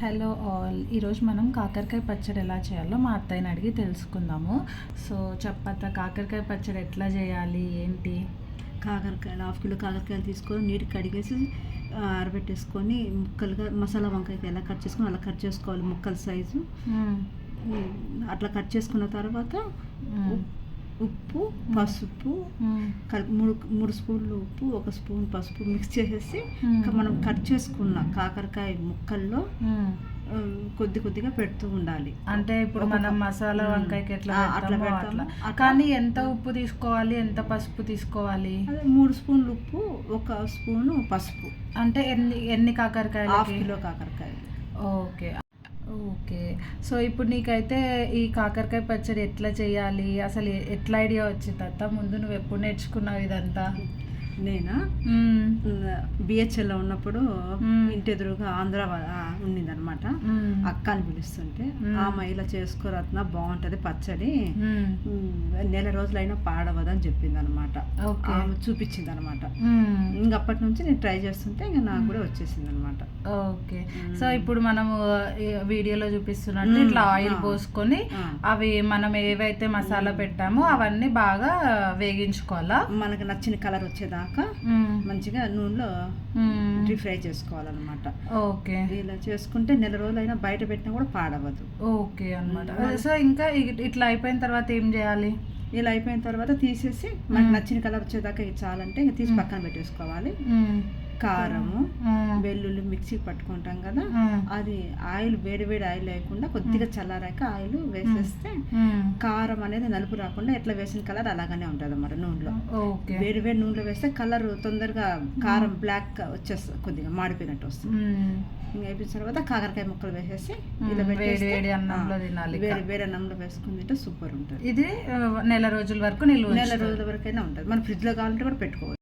Hello all. ఈరోజు మనం కాకరకాయ పచ్చడి ఎలా చేయాలో మా అత్తయ్యని అడిగి తెలుసుకుందాము. సో చెప్పత్త కాకరకాయ పచ్చడి ఎట్లా చేయాలి? ఏంటి? కాకరకాయలు హాఫ్ కిలో కాకరకాయలు తీసుకొని నీటికి కడిగేసి ఆరబెట్టేసుకొని ముక్కలుగా మసాలా వంకాయకి ఎలా కట్ చేసుకొని అలా కట్ చేసుకోవాలి ముక్కల సైజు. అట్లా కట్ చేసుకున్న తర్వాత ఉప్పు పసుపు మూడు మూడు స్పూన్లు ఉప్పు ఒక స్పూన్ పసుపు మిక్స్ చేసేసి మనం కట్ చేసుకున్న కాకరకాయ ముక్కల్లో కొద్ది కొద్దిగా పెడుతూ ఉండాలి. అంటే ఇప్పుడు మనం. మసాలా. వంకాయకి ఎట్లా అట్లా. అట్లా. కానీ ఎంత ఉప్పు తీసుకోవాలి ఎంత పసుపు తీసుకోవాలి? మూడు స్పూన్లు ఉప్పు ఒక స్పూను పసుపు. అంటే ఎన్ని ఎన్ని హాఫ్ కాకరకాయలకి కిలో కాకరకాయ ఓకే. ఓకే సో ఇప్పుడు నీకైతే ఈ కాకరకాయ పచ్చడి ఎట్లా చేయాలి అసలు ఎట్లా ఐడియా వచ్చింది అత్త ముందు నువ్వు ఎప్పుడు నేర్చుకున్నావు ఇదంతా నేనా. బిహెచ్ఎల్లో ఉన్నప్పుడు. ఇంటి ఎదురుగా ఆంధ్ర ఉండిందనమాట. అక్క అని పిలుస్తుంటే. ఆమె ఇలా చేసుకోరత్న బాగుంటది పచ్చడి నెల రోజులైనా పాడవదని చెప్పింది అనమాట. ఆమె చూపించింది అనమాట మ్మ్. ఇంక అప్పటి నుంచి నేను ట్రై చేస్తుంటే ఇంకా నాకు కూడా వచ్చేసింది అనమాట ఓకే. సో ఇప్పుడు మనము వీడియోలో చూపిస్తున్నట్టు. ఇట్లా ఆయిల్. పోసుకొని అవి మనం ఏవైతే మసాలా పెట్టామో అవన్నీ బాగా వేగించుకోవాలా మనకు నచ్చిన కలర్ వచ్చేదాకా. మంచిగా నూనెలో. డీప్ ఫ్రై చేసుకోవాలన్నమాట ఓకే ఇలా చేసుకుంటే నెల రోజులైనా బయట పెట్టినా కూడా పాడవదు. ఓకే అనమాట. సో ఇంకా ఇట్లా అయిపోయిన తర్వాత ఏం చేయాలి? ఇలా అయిపోయిన తర్వాత తీసేసి మనకు నచ్చిన కలర్ వచ్చేదాకా ఇది చాలంటే ఇంకా తీసి పక్కన పెట్టేసుకోవాలి. కారము. వెల్లుల్లి మిక్సీ పట్టుకుంటాం కదా. అది ఆయిల్ వేడి వేడి ఆయిల్ లేకుండా కొద్దిగా చల్లారాక ఆయిల్ వేసేస్తే. కారం అనేది నలుపు రాకుండా ఎట్లా వేసిన కలర్ అలాగనే ఉంటుంది అన్నమాట నూనెలో వేడి వేడి నూనెలో వేస్తే కలర్ తొందరగా కారం బ్లాక్ వచ్చేస్తుంది కొద్దిగా మాడిపోయినట్టు వస్తుంది అయిపోయిన తర్వాత కాకరకాయ ముక్కలు వేసేసి. ఇలా వేడి అన్నంలో తినాలి. వేడి వేడి అన్నంలో వేసుకుని తింటే సూపర్ ఉంటుంది ఇది నెల రోజుల వరకు నిల్వ నెల. రోజుల వరకైనా ఉంటుంది మన ఫ్రిడ్జ్లో కావాలంటే కూడా పెట్టుకోవచ్చు